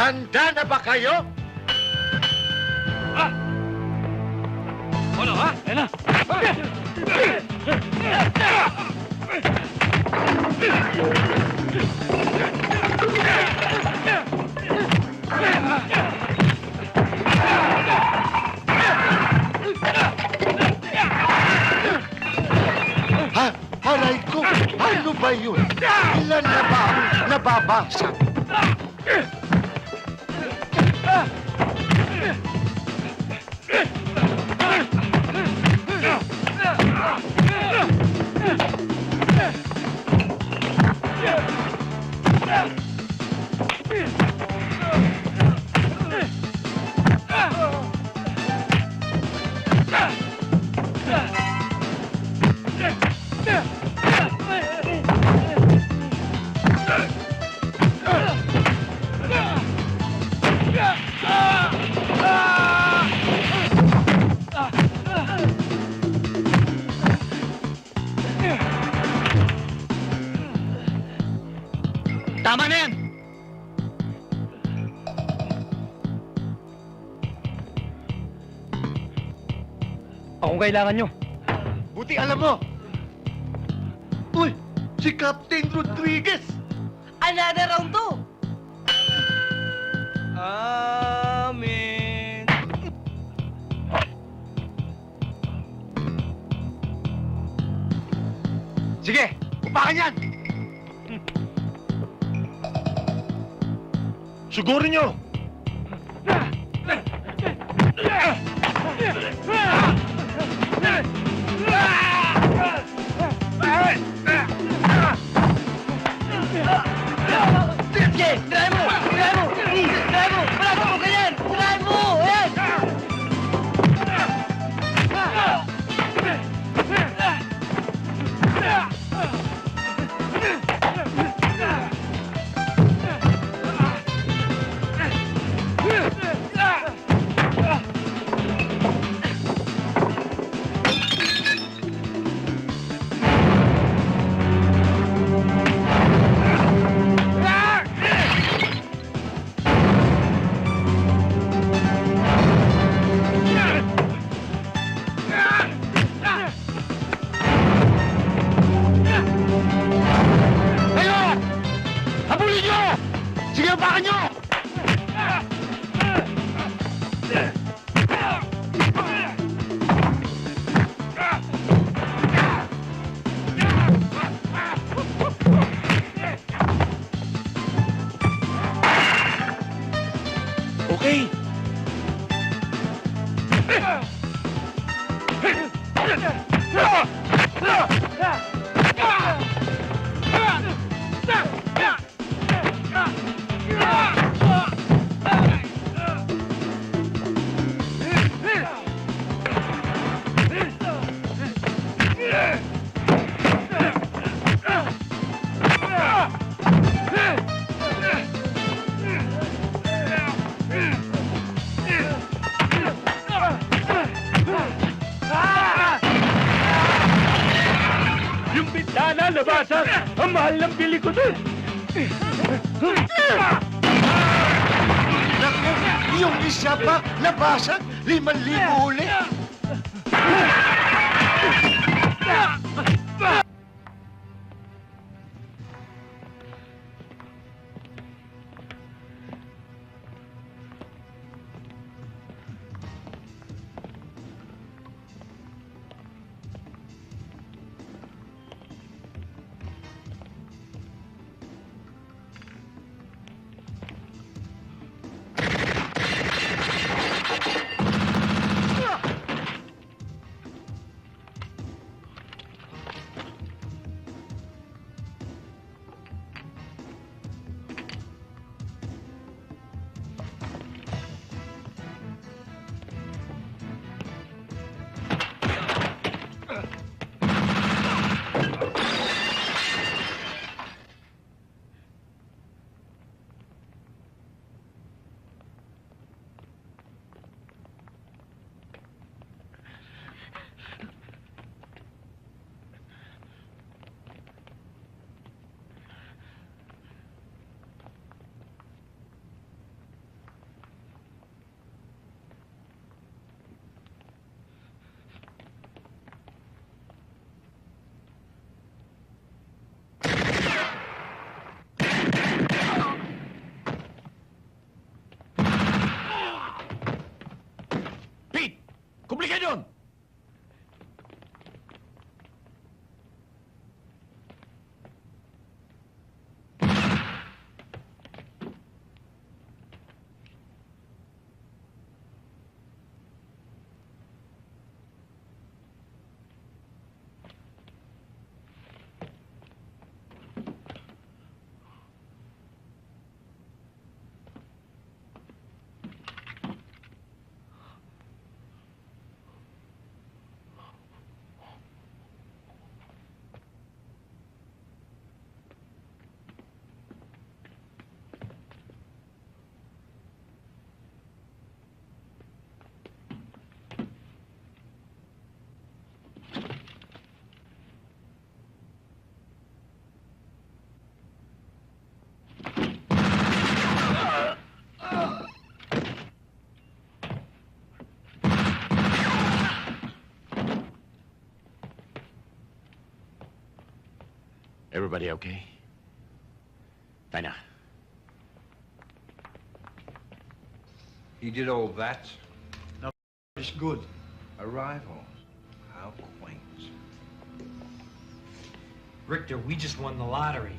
Handa na ba kayo? Ano, ha? Ayan na. Ha? Aray ko! Ano ba yun? Ilan na ba ang nababasag? Ako kailangan nyo. Buti alam mo! Uy! Si Captain Rodriguez! Another round to. Amen. Sige! Upakan yan! Sugurin nyo! Mo! Drive nabasag! Ang mahal ng bili ko dun! Naku! Yung isa pa, nabasag! Liman libo uli! Everybody okay? Na. He did all that. It's good. Arrival. How quaint. Richter, we just won the lottery.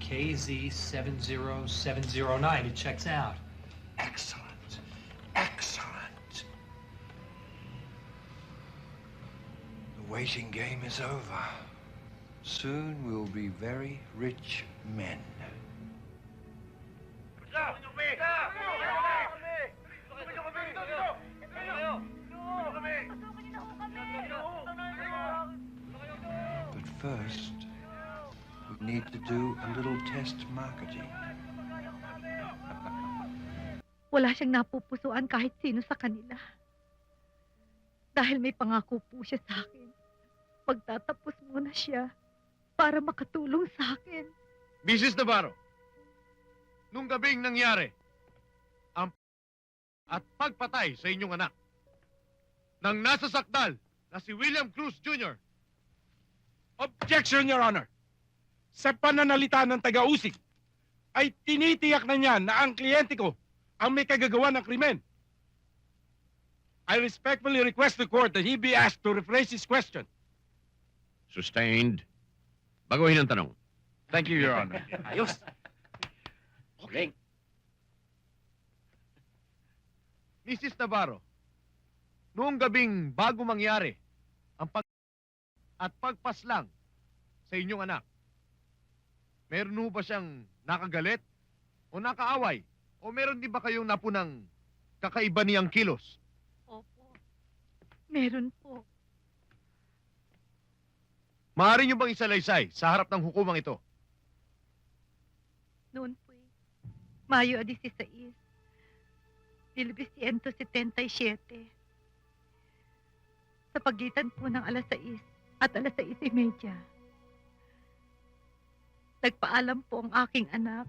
KZ70709. It checks out. Excellent. Excellent. The waiting game is over. Soon we'll be very rich men. But first, we need to do a little test marketing. Wala siyang napupusuan kahit sino sa kanila. Dahil may pangako po siya sa akin. Pagtatapos muna siya para makatulong sa akin. Mrs. Navarro, nung gabing nangyari, ang at pagpatay sa inyong anak, nang nasa sakdal na si William Cruz Jr. Objection, Your Honor. Sa pananalita ng taga-usig, ay tinitiyak na niya na ang kliyente ko ang may kagagawa ng krimen. I respectfully request the court that he be asked to rephrase his question. Sustained. Baguhin ang tanong. Thank you, Your Honor. Ayos. Okay. Mrs. Navarro, noong gabing bago mangyari ang pag at pagpaslang sa inyong anak, meron ho ba siyang nakagalit o nakaaway? O meron din ba kayong napunang kakaiba niyang kilos? Opo. Meron po. Maaari niyo bang isalaysay sa harap ng hukumang ito? Noon po. Mayo 16. 1977. Sa pagitan po ng alas 6 at alas 6.30. Nagpaalam po ang aking anak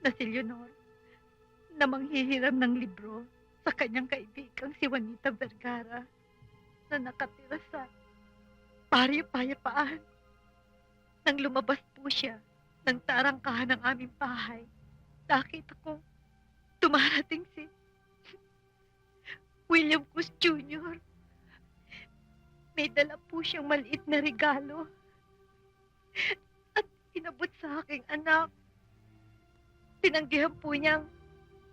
na si Leonor na manghihiram ng libro sa kanyang kaibigang si Juanita Vergara na nakatira sa Barrio Payapaan. Nang lumabas po siya ng tarangkahan ng aming bahay, nakita ko dumarating si William Cruz Jr. May dala po siyang maliit na regalo. At inabot sa aking anak. Tinanggihan po niyang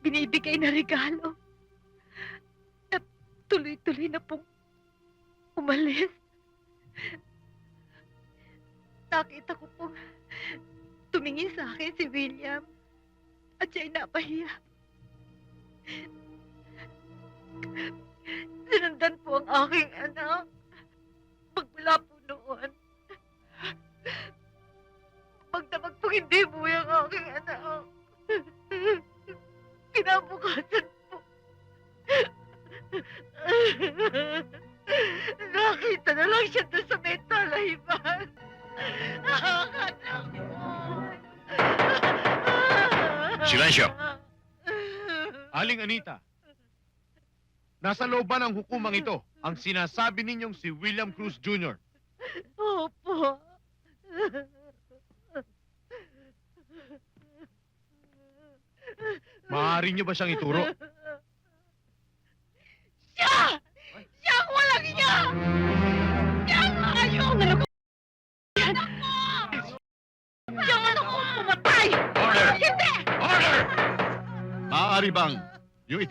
binibigay na regalo. At tuloy-tuloy na pong umalis. Nakita ko pong tumingin sa akin si William at siya'y napahiya. Sinundan po ang aking anak. Lang siya doon sa may talahiban. Ko. Silensyo! Aling Anita, nasa loob ba ng hukumang ito ang sinasabi ninyong si William Cruz Jr.? Opo. Maaari niyo ba siyang ituro?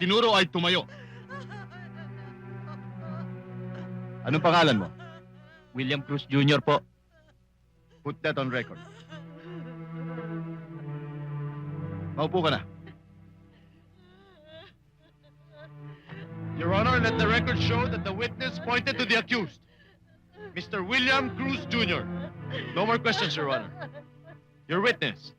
Itinuro ay tumayo? Anong pangalan mo? William Cruz Jr. po. Put that on record. Maupo ka na. Your Honor, let the record show that the witness pointed to the accused, Mr. William Cruz Jr. No more questions, Your Honor. Your witness,